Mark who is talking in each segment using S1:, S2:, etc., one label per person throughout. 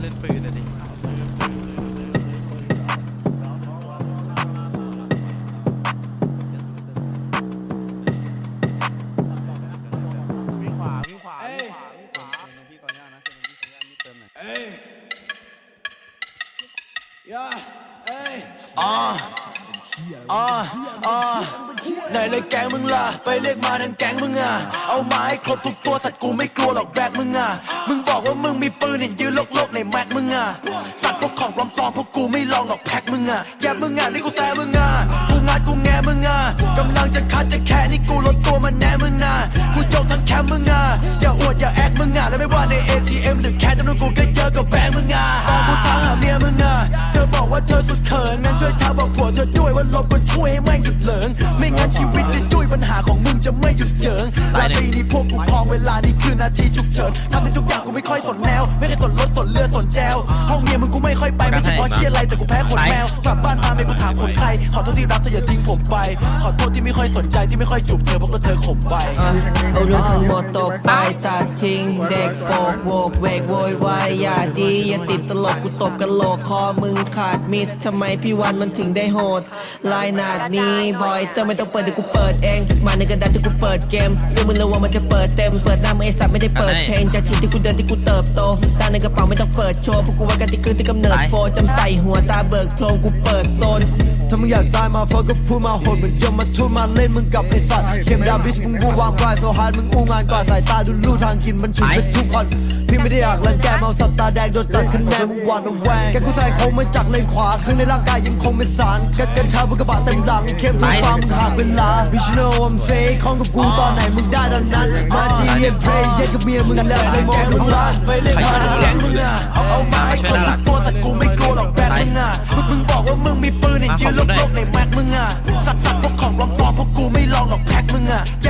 S1: เล่นปืนนะดิ
S2: วิ่งขวาวิ่งขวาวิ่งขวาวิ่งขวา
S3: พี่ก่อนย่านะพี่ก่อนย่านี่เติมหน่อย
S4: เอ้ยย่าเอ้ย
S5: อ่าอ่าอ่าไหนเลยแก๊งมึงล่ะ ไปเรียกมาทั้งแก๊งมึงอะ เอาไม้ครบทุกตัวสัตว์กูไม่กลัวหรอกแบกมึงอะ มึง ว่ามึงมีปืนเห็นยืนโลกๆในแม็กมึงอะสัตว์พวกของปลอมๆพวกกูไม่ลองหรอกแพ็กมึงอะแย่มึงอะนี่กูแซ่มึงอะกูงัดกูแงมึงอะกำลังจะคัดจะแค่นี่กูลดตัวมาแน่มึงอะกูยกทั้งแคมมึงอะอย่าอวดอย่าแอคมึงอะแล้วไม่ว่าใน ATM หรือแค่จำนวนกูก็เยอะกว่าแบงค์มึงอะตอนกูทางหาเมียมึงอะเธอบอกว่าเธอสุดเขินงั้นช่วยท้าบอกผัวเธอด้วยว่าลบมันช่วยให้แม่งหยุดเหลิงไม่งั้นชีวิตจะจุ้ยปัญหาของมึงจะไม่หยุดเยิงาตีนี้พวกกูพองเวลานี่คือนาทีฉุกเฉินทำในทุกอย่างกูไม่ค่อยสนแนว ไม่เคยสนรถสนเรือสนแจวห้องเมียมึงกูไม่ค่อยไปไม่ใช่เฉพาะเชียร์อะไรแต่กูแพ้ขนแมวกลับบ้านมาไม่กูถามคนไทยขอโทษที่รักเธออย่าทิ้งผมไป ขอโทษที่ไม่ค่อยสนใจที่ไม่ค่อยจูบเธอเพราะว่าเธอข่มไป
S6: เอาเรื่องทั้งหมดตกไปตัดทิ้งเด็กโปกโวกเวกโวยวายอย่าดีอย่าติดตลกกูตบกะโหลกคอมึงขาดมิดทำไมพี่วันมันถึงได้โหดลายหนาดนี้บอยเติมไม่ต้องเปิดเดี๋ยวกูเปิดเองมาในกระดาษที่กูเปิดเกมดูมึงเลยว่ามันจะเปิดเต็มเปิดหน้ามึงไอสัตว์ไม่ได้เปิดเพลงจากที่ที่กูเดินที่กูเติบโตตาในกระเป๋าไม่ต้องเปิดโชว์พวกกูไว้กันที่คืนที่กำเนิดโฟจำใส่หัวตาเบิกโพรงกูเปิดโซน
S5: ถ้ามึงอยากตายมาเฟอก็พูดมาโหดเหมือนยมมาทุนมาเล่นมึงกับไอสัตว์เข้มดาบิชมึงบูวางปลายโซฮาร์ดมึงอู้งานกว่าสายตาดูลู่ทางกินมันฉุนเป็นทุกวัน พี่ไม่ได้อยากรังแกเมาสัตตาแดงโดนตัดคะแนนมึงหวานระแวงแกกูใส่คงมาจากเลนขวาข้างในร่างกายยังคงเป็นสารกันกันชาบนกระบะเต็มหลังเข้มทุกฟังมึงห่างเวลาบิชโนอัมเซ่ของกับกูตอนไหนมึงได้ตอนนั้น มาจีเอ็มเพลย์เย็ดกับเมียมึงแล้วไปมองมึงร้านไปเล่นมาแกงมึงอะเอาเอามาให้คนทุกตัวสัตว์กูไม่กลัวหรอกแบกมึงอะมึงบอกว่ามึงมีปืนเห็นยืนโลกๆในแม็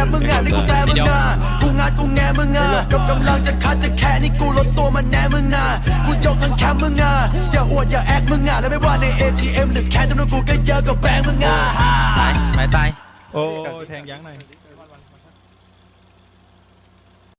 S5: งอะแกมึงอะนี่กูแฟมึงอะกูงานกูแงมึงอะยกกำลังจะคัดจะแค่นี่กูลดตัวมาแน่มึงอะกูยกทั้งแคมมึงอะอย่าอวดอย่าแอคมึงอะแล้วไม่ว่าใน ATM หรือแค่จำนวนกูก็เยอะกว่าแบงค์มึงอะ
S1: ตายไปตาย
S2: โอ้แทงยั้งหน่อย